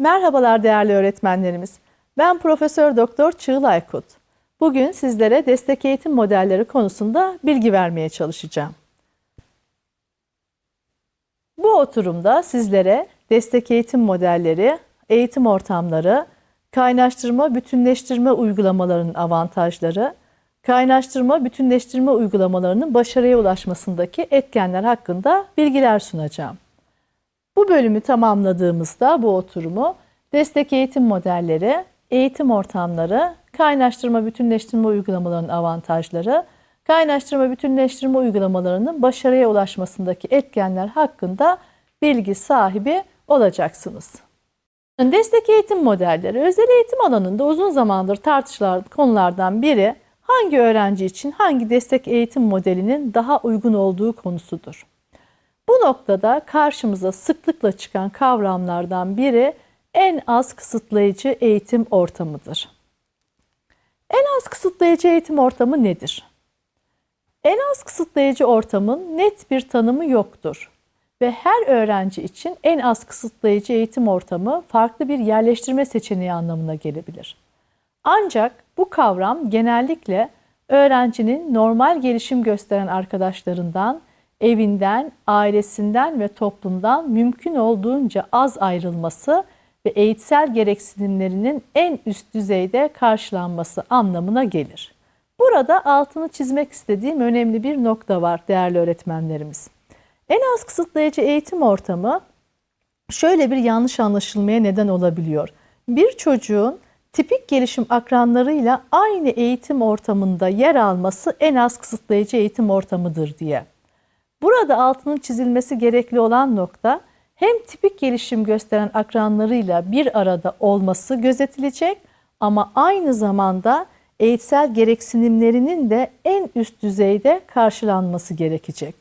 Merhabalar değerli öğretmenlerimiz. Ben Profesör Doktor Çığıl Aykut. Bugün sizlere destek eğitim modelleri konusunda bilgi vermeye çalışacağım. Bu oturumda sizlere destek eğitim modelleri, eğitim ortamları, kaynaştırma, bütünleştirme uygulamalarının avantajları, kaynaştırma, bütünleştirme uygulamalarının başarıya ulaşmasındaki etkenler hakkında bilgiler sunacağım. Bu bölümü tamamladığımızda bu oturumu destek eğitim modelleri, eğitim ortamları, kaynaştırma bütünleştirme uygulamalarının avantajları, kaynaştırma bütünleştirme uygulamalarının başarıya ulaşmasındaki etkenler hakkında bilgi sahibi olacaksınız. Destek eğitim modelleri özel eğitim alanında uzun zamandır tartışılan konulardan biri hangi öğrenci için hangi destek eğitim modelinin daha uygun olduğu konusudur. Bu noktada karşımıza sıklıkla çıkan kavramlardan biri en az kısıtlayıcı eğitim ortamıdır. En az kısıtlayıcı eğitim ortamı nedir? En az kısıtlayıcı ortamın net bir tanımı yoktur ve her öğrenci için en az kısıtlayıcı eğitim ortamı farklı bir yerleştirme seçeneği anlamına gelebilir. Ancak bu kavram genellikle öğrencinin normal gelişim gösteren arkadaşlarından, evinden, ailesinden ve toplumdan mümkün olduğunca az ayrılması ve eğitsel gereksinimlerinin en üst düzeyde karşılanması anlamına gelir. Burada altını çizmek istediğim önemli bir nokta var değerli öğretmenlerimiz. En az kısıtlayıcı eğitim ortamı şöyle bir yanlış anlaşılmaya neden olabiliyor. Bir çocuğun tipik gelişim akranlarıyla aynı eğitim ortamında yer alması en az kısıtlayıcı eğitim ortamıdır diye. Burada altının çizilmesi gerekli olan nokta hem tipik gelişim gösteren akranlarıyla bir arada olması gözetilecek ama aynı zamanda eğitsel gereksinimlerinin de en üst düzeyde karşılanması gerekecek.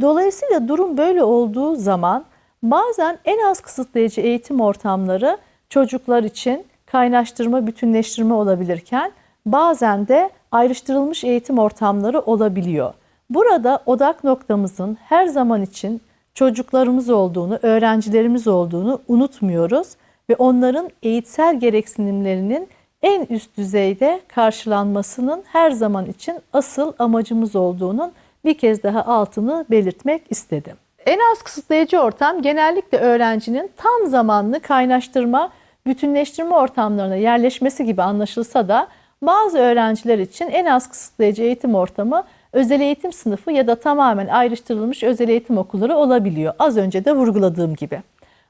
Dolayısıyla durum böyle olduğu zaman bazen en az kısıtlayıcı eğitim ortamları çocuklar için kaynaştırma, bütünleştirme olabilirken bazen de ayrıştırılmış eğitim ortamları olabiliyor. Burada odak noktamızın her zaman için çocuklarımız olduğunu, öğrencilerimiz olduğunu unutmuyoruz ve onların eğitsel gereksinimlerinin en üst düzeyde karşılanmasının her zaman için asıl amacımız olduğunun bir kez daha altını belirtmek istedim. En az kısıtlayıcı ortam genellikle öğrencinin tam zamanlı kaynaştırma, bütünleştirme ortamlarına yerleşmesi gibi anlaşılsa da bazı öğrenciler için en az kısıtlayıcı eğitim ortamı özel eğitim sınıfı ya da tamamen ayrıştırılmış özel eğitim okulları olabiliyor. Az önce de vurguladığım gibi.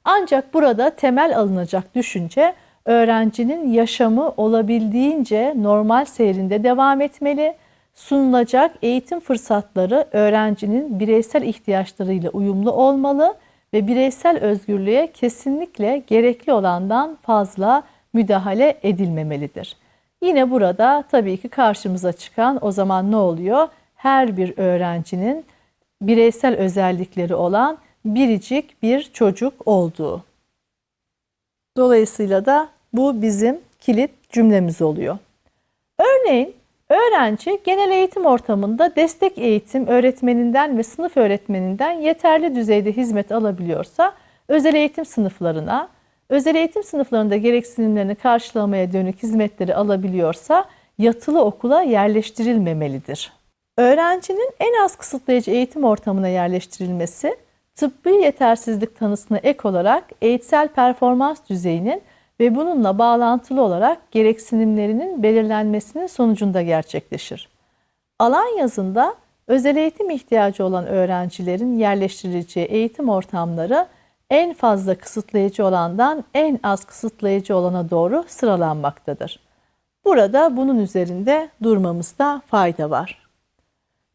Ancak burada temel alınacak düşünce öğrencinin yaşamı olabildiğince normal seyrinde devam etmeli. Sunulacak eğitim fırsatları öğrencinin bireysel ihtiyaçlarıyla uyumlu olmalı ve bireysel özgürlüğe kesinlikle gerekli olandan fazla müdahale edilmemelidir. Yine burada tabii ki karşımıza çıkan o zaman ne oluyor? Her bir öğrencinin bireysel özellikleri olan biricik bir çocuk olduğu. Dolayısıyla da bu bizim kilit cümlemiz oluyor. Örneğin öğrenci genel eğitim ortamında destek eğitim öğretmeninden ve sınıf öğretmeninden yeterli düzeyde hizmet alabiliyorsa özel eğitim sınıflarına, özel eğitim sınıflarında gereksinimlerini karşılamaya dönük hizmetleri alabiliyorsa yatılı okula yerleştirilmemelidir. Öğrencinin en az kısıtlayıcı eğitim ortamına yerleştirilmesi, tıbbi yetersizlik tanısına ek olarak eğitsel performans düzeyinin ve bununla bağlantılı olarak gereksinimlerinin belirlenmesinin sonucunda gerçekleşir. Alan yazında özel eğitim ihtiyacı olan öğrencilerin yerleştirileceği eğitim ortamları en fazla kısıtlayıcı olandan en az kısıtlayıcı olana doğru sıralanmaktadır. Burada bunun üzerinde durmamızda fayda var.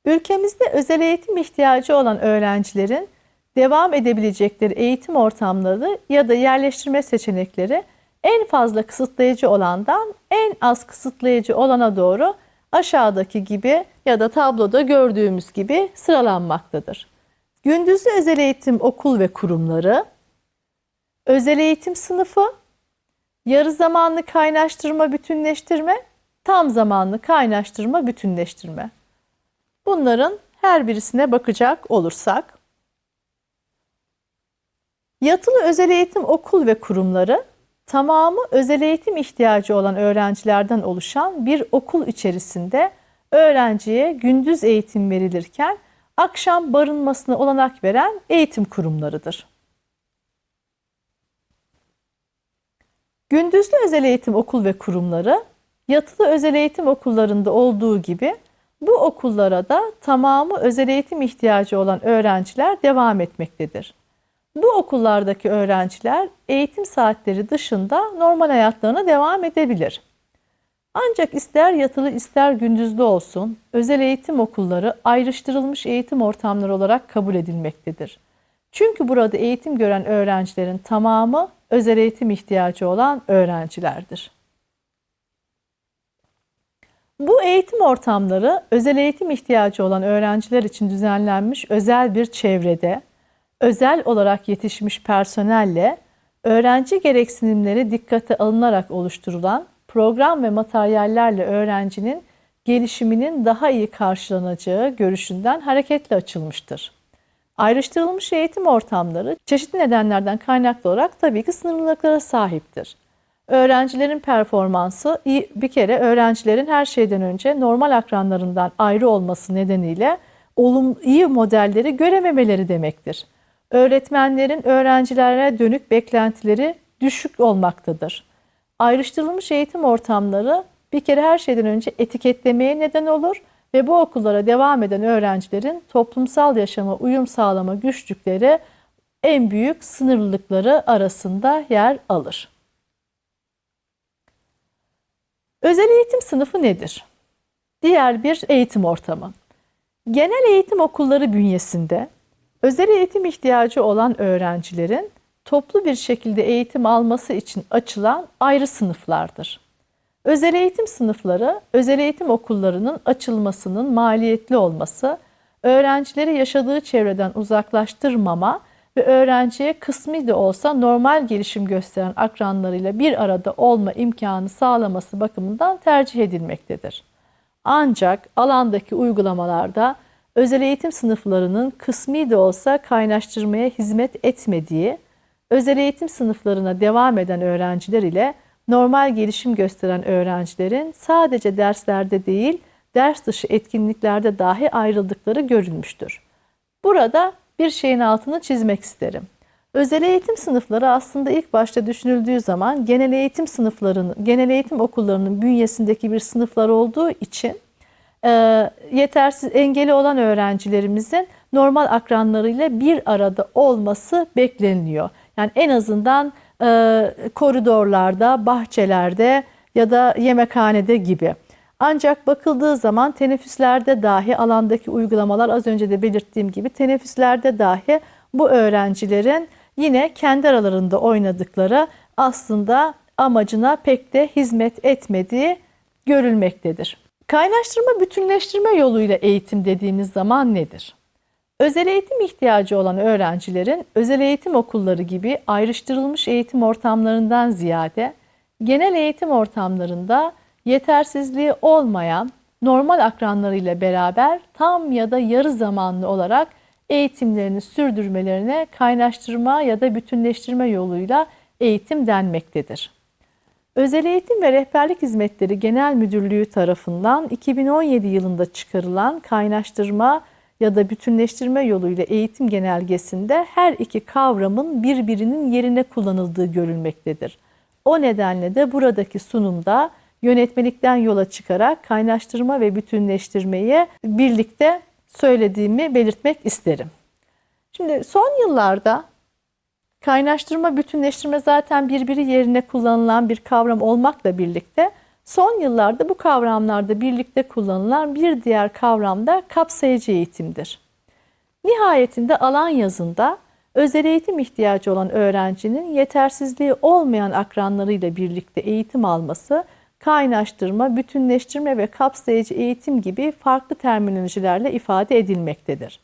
Ülkemizde özel eğitim ihtiyacı olan öğrencilerin devam edebilecekleri eğitim ortamları ya da yerleştirme seçenekleri en fazla kısıtlayıcı olandan en az kısıtlayıcı olana doğru aşağıdaki gibi ya da tabloda gördüğümüz gibi sıralanmaktadır. Gündüzlü özel eğitim okul ve kurumları, özel eğitim sınıfı, yarı zamanlı kaynaştırma, bütünleştirme, tam zamanlı kaynaştırma, bütünleştirme. Bunların her birisine bakacak olursak, yatılı özel eğitim okul ve kurumları tamamı özel eğitim ihtiyacı olan öğrencilerden oluşan bir okul içerisinde öğrenciye gündüz eğitim verilirken akşam barınmasına olanak veren eğitim kurumlarıdır. Gündüzlü özel eğitim okul ve kurumları yatılı özel eğitim okullarında olduğu gibi bu okullara da tamamı özel eğitim ihtiyacı olan öğrenciler devam etmektedir. Bu okullardaki öğrenciler eğitim saatleri dışında normal hayatlarına devam edebilir. Ancak ister yatılı ister gündüzlü olsun özel eğitim okulları ayrıştırılmış eğitim ortamları olarak kabul edilmektedir. Çünkü burada eğitim gören öğrencilerin tamamı özel eğitim ihtiyacı olan öğrencilerdir. Bu eğitim ortamları özel eğitim ihtiyacı olan öğrenciler için düzenlenmiş özel bir çevrede, özel olarak yetişmiş personelle, öğrenci gereksinimleri dikkate alınarak oluşturulan program ve materyallerle öğrencinin gelişiminin daha iyi karşılanacağı görüşünden hareketle açılmıştır. Ayrıştırılmış eğitim ortamları çeşitli nedenlerden kaynaklı olarak tabii ki sınırlılıklara sahiptir. Öğrencilerin performansı bir kere öğrencilerin her şeyden önce normal akranlarından ayrı olması nedeniyle olum, iyi modelleri görememeleri demektir. Öğretmenlerin öğrencilere dönük beklentileri düşük olmaktadır. Ayrıştırılmış eğitim ortamları bir kere her şeyden önce etiketlemeye neden olur ve bu okullara devam eden öğrencilerin toplumsal yaşama uyum sağlama güçlükleri en büyük sınırlılıkları arasında yer alır. Özel eğitim sınıfı nedir? Diğer bir eğitim ortamı. Genel eğitim okulları bünyesinde özel eğitim ihtiyacı olan öğrencilerin toplu bir şekilde eğitim alması için açılan ayrı sınıflardır. Özel eğitim sınıfları, özel eğitim okullarının açılmasının maliyetli olması, öğrencileri yaşadığı çevreden uzaklaştırmama ve öğrenciye kısmi de olsa normal gelişim gösteren akranlarıyla bir arada olma imkanı sağlaması bakımından tercih edilmektedir. Ancak alandaki uygulamalarda özel eğitim sınıflarının kısmi de olsa kaynaştırmaya hizmet etmediği, özel eğitim sınıflarına devam eden öğrenciler ile normal gelişim gösteren öğrencilerin sadece derslerde değil, ders dışı etkinliklerde dahi ayrıldıkları görülmüştür. Burada bir şeyin altını çizmek isterim. Özel eğitim sınıfları aslında ilk başta düşünüldüğü zaman genel eğitim sınıflarının, genel eğitim okullarının bünyesindeki bir sınıflar olduğu için e, yetersiz engeli olan öğrencilerimizin normal akranlarıyla bir arada olması bekleniliyor. Yani en azından e, koridorlarda, bahçelerde ya da yemekhanede gibi. Ancak bakıldığı zaman teneffüslerde dahi alandaki uygulamalar az önce de belirttiğim gibi teneffüslerde dahi bu öğrencilerin yine kendi aralarında oynadıkları aslında amacına pek de hizmet etmediği görülmektedir. Kaynaştırma bütünleştirme yoluyla eğitim dediğimiz zaman nedir? Özel eğitim ihtiyacı olan öğrencilerin özel eğitim okulları gibi ayrıştırılmış eğitim ortamlarından ziyade genel eğitim ortamlarında yetersizliği olmayan normal akranlarıyla beraber tam ya da yarı zamanlı olarak eğitimlerini sürdürmelerine kaynaştırma ya da bütünleştirme yoluyla eğitim denmektedir. Özel Eğitim ve Rehberlik Hizmetleri Genel Müdürlüğü tarafından 2017 yılında çıkarılan kaynaştırma ya da bütünleştirme yoluyla eğitim genelgesinde her iki kavramın birbirinin yerine kullanıldığı görülmektedir. O nedenle de buradaki sunumda yönetmelikten yola çıkarak kaynaştırma ve bütünleştirmeyi birlikte söylediğimi belirtmek isterim. Şimdi son yıllarda kaynaştırma, bütünleştirme zaten birbiri yerine kullanılan bir kavram olmakla birlikte son yıllarda bu kavramlarda birlikte kullanılan bir diğer kavram da kapsayıcı eğitimdir. Nihayetinde alan yazında özel eğitim ihtiyacı olan öğrencinin yetersizliği olmayan akranlarıyla birlikte eğitim alması kaynaştırma, bütünleştirme ve kapsayıcı eğitim gibi farklı terminolojilerle ifade edilmektedir.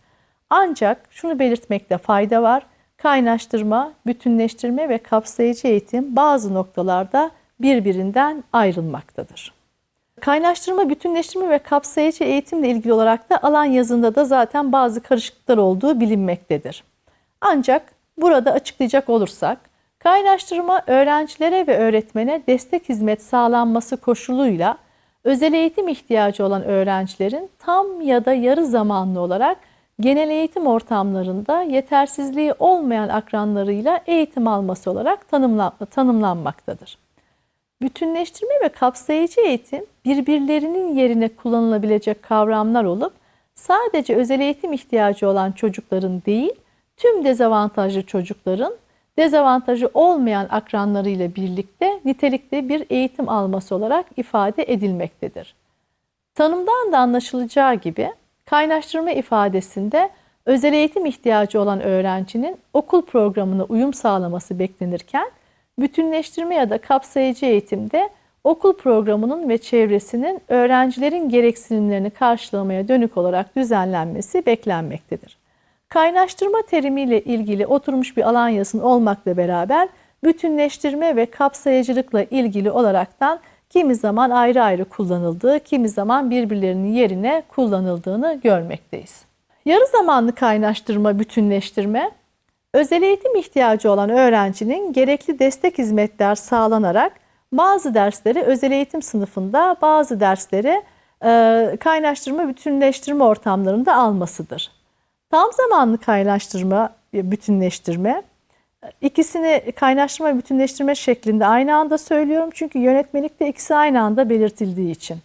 Ancak şunu belirtmekte fayda var. Kaynaştırma, bütünleştirme ve kapsayıcı eğitim bazı noktalarda birbirinden ayrılmaktadır. Kaynaştırma, bütünleştirme ve kapsayıcı eğitimle ilgili olarak da alan yazında da zaten bazı karışıklıklar olduğu bilinmektedir. Ancak burada açıklayacak olursak Kaynaştırma öğrencilere ve öğretmene destek hizmet sağlanması koşuluyla özel eğitim ihtiyacı olan öğrencilerin tam ya da yarı zamanlı olarak genel eğitim ortamlarında yetersizliği olmayan akranlarıyla eğitim alması olarak tanımlan tanımlanmaktadır. Bütünleştirme ve kapsayıcı eğitim birbirlerinin yerine kullanılabilecek kavramlar olup sadece özel eğitim ihtiyacı olan çocukların değil, tüm dezavantajlı çocukların dezavantajı olmayan akranlarıyla birlikte nitelikli bir eğitim alması olarak ifade edilmektedir. Tanımdan da anlaşılacağı gibi kaynaştırma ifadesinde özel eğitim ihtiyacı olan öğrencinin okul programına uyum sağlaması beklenirken bütünleştirme ya da kapsayıcı eğitimde okul programının ve çevresinin öğrencilerin gereksinimlerini karşılamaya dönük olarak düzenlenmesi beklenmektedir. Kaynaştırma terimiyle ilgili oturmuş bir alan yazın olmakla beraber bütünleştirme ve kapsayıcılıkla ilgili olaraktan kimi zaman ayrı ayrı kullanıldığı, kimi zaman birbirlerinin yerine kullanıldığını görmekteyiz. Yarı zamanlı kaynaştırma, bütünleştirme, özel eğitim ihtiyacı olan öğrencinin gerekli destek hizmetler sağlanarak bazı dersleri özel eğitim sınıfında, bazı dersleri kaynaştırma, bütünleştirme ortamlarında almasıdır. Tam zamanlı kaynaştırma, bütünleştirme ikisini kaynaştırma bütünleştirme şeklinde aynı anda söylüyorum. Çünkü yönetmelikte ikisi aynı anda belirtildiği için.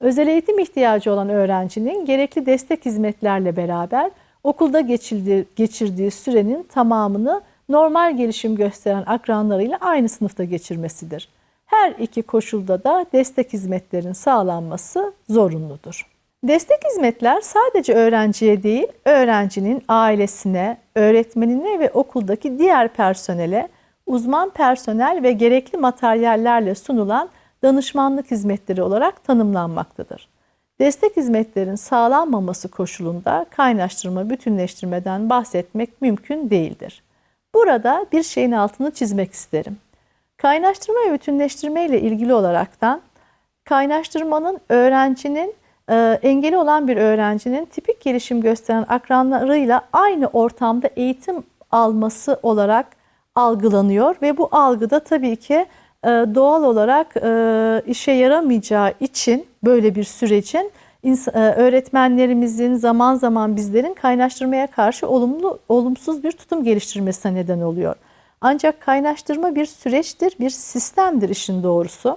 Özel eğitim ihtiyacı olan öğrencinin gerekli destek hizmetlerle beraber okulda geçirdiği, geçirdiği sürenin tamamını normal gelişim gösteren akranlarıyla aynı sınıfta geçirmesidir. Her iki koşulda da destek hizmetlerin sağlanması zorunludur. Destek hizmetler sadece öğrenciye değil, öğrencinin ailesine, öğretmenine ve okuldaki diğer personele, uzman personel ve gerekli materyallerle sunulan danışmanlık hizmetleri olarak tanımlanmaktadır. Destek hizmetlerin sağlanmaması koşulunda kaynaştırma, bütünleştirmeden bahsetmek mümkün değildir. Burada bir şeyin altını çizmek isterim. Kaynaştırma ve bütünleştirme ile ilgili olaraktan kaynaştırmanın öğrencinin engeli olan bir öğrencinin tipik gelişim gösteren akranlarıyla aynı ortamda eğitim alması olarak algılanıyor ve bu algıda tabii ki e, doğal olarak e, işe yaramayacağı için böyle bir sürecin e, öğretmenlerimizin zaman zaman bizlerin kaynaştırmaya karşı olumlu olumsuz bir tutum geliştirmesine neden oluyor. Ancak kaynaştırma bir süreçtir, bir sistemdir işin doğrusu.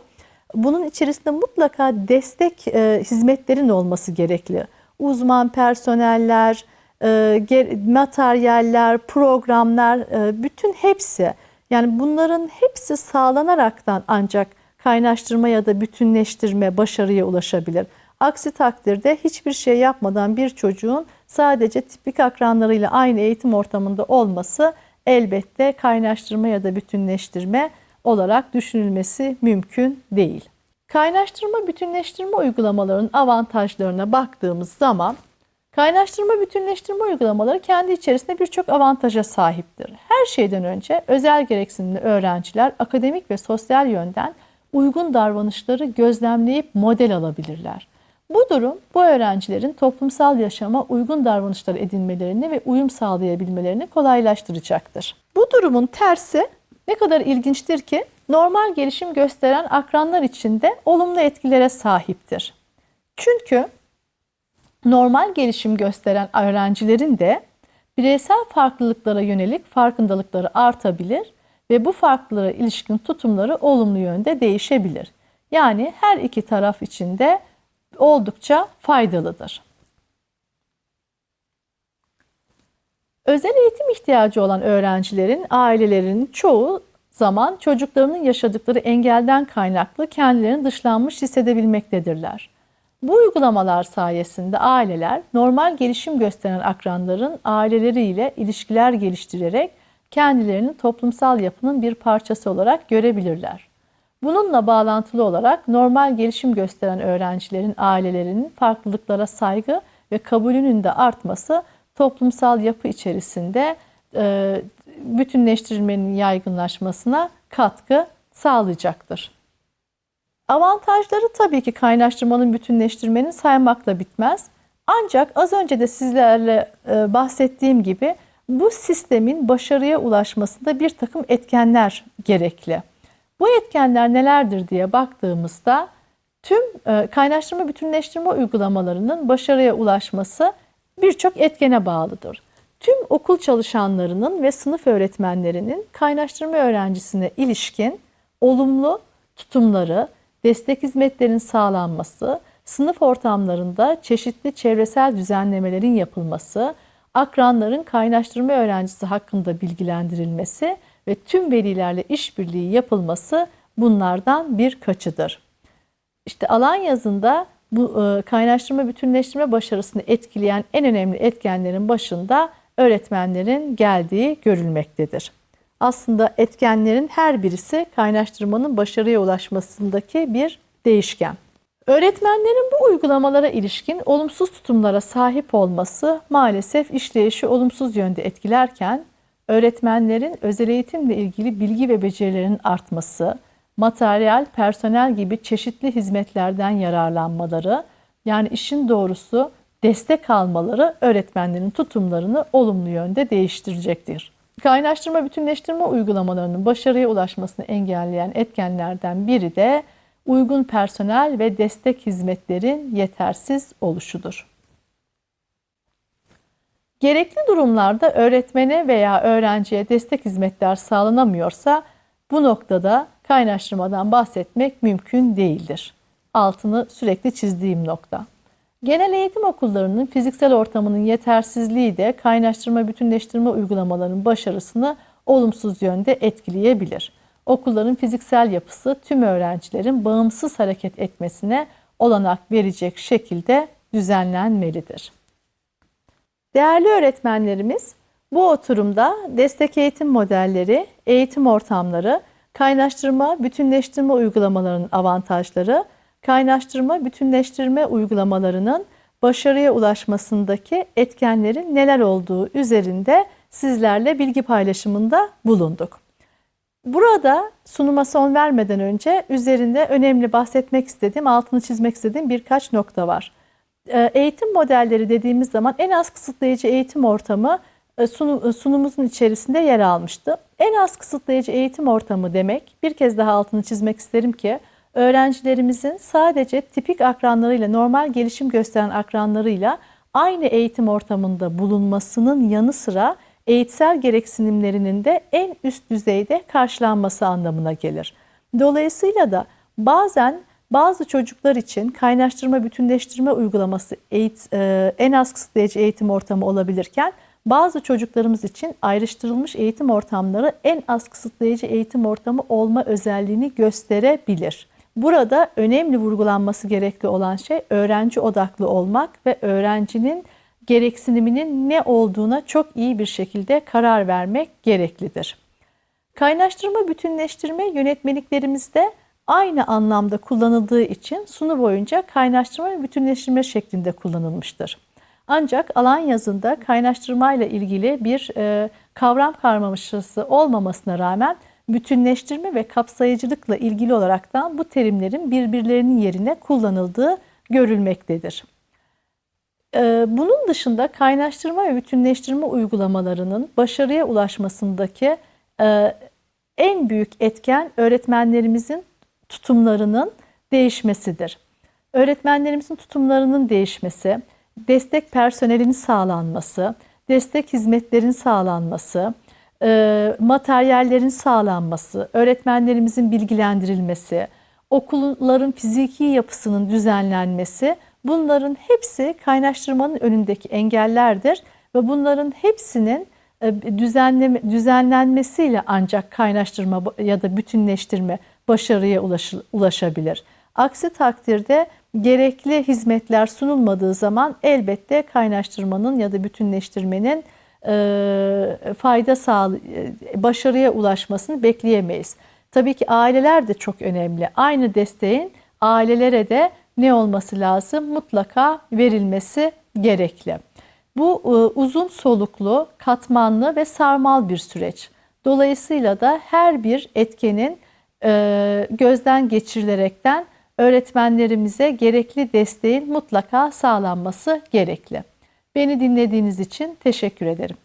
Bunun içerisinde mutlaka destek e, hizmetlerin olması gerekli. Uzman personeller, e, materyaller, programlar, e, bütün hepsi. Yani bunların hepsi sağlanaraktan ancak kaynaştırma ya da bütünleştirme başarıya ulaşabilir. Aksi takdirde hiçbir şey yapmadan bir çocuğun sadece tipik akranlarıyla aynı eğitim ortamında olması elbette kaynaştırma ya da bütünleştirme olarak düşünülmesi mümkün değil. Kaynaştırma bütünleştirme uygulamalarının avantajlarına baktığımız zaman kaynaştırma bütünleştirme uygulamaları kendi içerisinde birçok avantaja sahiptir. Her şeyden önce özel gereksinimli öğrenciler akademik ve sosyal yönden uygun davranışları gözlemleyip model alabilirler. Bu durum bu öğrencilerin toplumsal yaşama uygun davranışlar edinmelerini ve uyum sağlayabilmelerini kolaylaştıracaktır. Bu durumun tersi ne kadar ilginçtir ki normal gelişim gösteren akranlar içinde olumlu etkilere sahiptir. Çünkü normal gelişim gösteren öğrencilerin de bireysel farklılıklara yönelik farkındalıkları artabilir ve bu farklılığa ilişkin tutumları olumlu yönde değişebilir. Yani her iki taraf için de oldukça faydalıdır. Özel eğitim ihtiyacı olan öğrencilerin ailelerinin çoğu zaman çocuklarının yaşadıkları engelden kaynaklı kendilerini dışlanmış hissedebilmektedirler. Bu uygulamalar sayesinde aileler normal gelişim gösteren akranların aileleriyle ilişkiler geliştirerek kendilerini toplumsal yapının bir parçası olarak görebilirler. Bununla bağlantılı olarak normal gelişim gösteren öğrencilerin ailelerinin farklılıklara saygı ve kabulünün de artması toplumsal yapı içerisinde e, bütünleştirmenin yaygınlaşmasına katkı sağlayacaktır. Avantajları tabii ki kaynaştırmanın bütünleştirmenin saymakla bitmez. Ancak az önce de sizlerle e, bahsettiğim gibi Bu sistemin başarıya ulaşmasında bir takım etkenler gerekli. Bu etkenler nelerdir diye baktığımızda tüm e, kaynaştırma bütünleştirme uygulamalarının başarıya ulaşması birçok etkene bağlıdır. Tüm okul çalışanlarının ve sınıf öğretmenlerinin kaynaştırma öğrencisine ilişkin olumlu tutumları, destek hizmetlerin sağlanması, sınıf ortamlarında çeşitli çevresel düzenlemelerin yapılması, akranların kaynaştırma öğrencisi hakkında bilgilendirilmesi ve tüm velilerle işbirliği yapılması bunlardan birkaçıdır. İşte alan yazında bu e, kaynaştırma bütünleştirme başarısını etkileyen en önemli etkenlerin başında öğretmenlerin geldiği görülmektedir. Aslında etkenlerin her birisi kaynaştırmanın başarıya ulaşmasındaki bir değişken. Öğretmenlerin bu uygulamalara ilişkin olumsuz tutumlara sahip olması maalesef işleyişi olumsuz yönde etkilerken öğretmenlerin özel eğitimle ilgili bilgi ve becerilerinin artması, materyal, personel gibi çeşitli hizmetlerden yararlanmaları, yani işin doğrusu destek almaları öğretmenlerin tutumlarını olumlu yönde değiştirecektir. Kaynaştırma bütünleştirme uygulamalarının başarıya ulaşmasını engelleyen etkenlerden biri de uygun personel ve destek hizmetlerin yetersiz oluşudur. Gerekli durumlarda öğretmene veya öğrenciye destek hizmetler sağlanamıyorsa bu noktada kaynaştırmadan bahsetmek mümkün değildir. Altını sürekli çizdiğim nokta. Genel eğitim okullarının fiziksel ortamının yetersizliği de kaynaştırma bütünleştirme uygulamalarının başarısını olumsuz yönde etkileyebilir. Okulların fiziksel yapısı tüm öğrencilerin bağımsız hareket etmesine olanak verecek şekilde düzenlenmelidir. Değerli öğretmenlerimiz, bu oturumda destek eğitim modelleri, eğitim ortamları, kaynaştırma, bütünleştirme uygulamalarının avantajları, kaynaştırma, bütünleştirme uygulamalarının başarıya ulaşmasındaki etkenlerin neler olduğu üzerinde sizlerle bilgi paylaşımında bulunduk. Burada sunuma son vermeden önce üzerinde önemli bahsetmek istediğim, altını çizmek istediğim birkaç nokta var. Ee, eğitim modelleri dediğimiz zaman en az kısıtlayıcı eğitim ortamı e, sunumumuzun içerisinde yer almıştı. En az kısıtlayıcı eğitim ortamı demek, bir kez daha altını çizmek isterim ki, öğrencilerimizin sadece tipik akranlarıyla, normal gelişim gösteren akranlarıyla aynı eğitim ortamında bulunmasının yanı sıra eğitsel gereksinimlerinin de en üst düzeyde karşılanması anlamına gelir. Dolayısıyla da bazen bazı çocuklar için kaynaştırma bütünleştirme uygulaması eğit, e, en az kısıtlayıcı eğitim ortamı olabilirken bazı çocuklarımız için ayrıştırılmış eğitim ortamları en az kısıtlayıcı eğitim ortamı olma özelliğini gösterebilir. Burada önemli vurgulanması gerekli olan şey öğrenci odaklı olmak ve öğrencinin gereksiniminin ne olduğuna çok iyi bir şekilde karar vermek gereklidir. Kaynaştırma bütünleştirme yönetmeliklerimizde aynı anlamda kullanıldığı için sunu boyunca kaynaştırma ve bütünleştirme şeklinde kullanılmıştır. Ancak alan yazında kaynaştırma ile ilgili bir e, kavram karmaşası olmamasına rağmen bütünleştirme ve kapsayıcılıkla ilgili olaraktan bu terimlerin birbirlerinin yerine kullanıldığı görülmektedir. Ee, bunun dışında kaynaştırma ve bütünleştirme uygulamalarının başarıya ulaşmasındaki e, en büyük etken öğretmenlerimizin tutumlarının değişmesidir. Öğretmenlerimizin tutumlarının değişmesi, destek personelinin sağlanması, destek hizmetlerin sağlanması, e, materyallerin sağlanması, öğretmenlerimizin bilgilendirilmesi, okulların fiziki yapısının düzenlenmesi bunların hepsi kaynaştırmanın önündeki engellerdir ve bunların hepsinin e, düzenleme, düzenlenmesiyle ancak kaynaştırma ya da bütünleştirme başarıya ulaşabilir. Aksi takdirde gerekli hizmetler sunulmadığı zaman elbette kaynaştırmanın ya da bütünleştirmenin e, fayda sağ e, başarıya ulaşmasını bekleyemeyiz. Tabii ki aileler de çok önemli. Aynı desteğin ailelere de ne olması lazım? Mutlaka verilmesi gerekli. Bu e, uzun soluklu, katmanlı ve sarmal bir süreç. Dolayısıyla da her bir etkenin gözden geçirilerekten öğretmenlerimize gerekli desteğin mutlaka sağlanması gerekli. Beni dinlediğiniz için teşekkür ederim.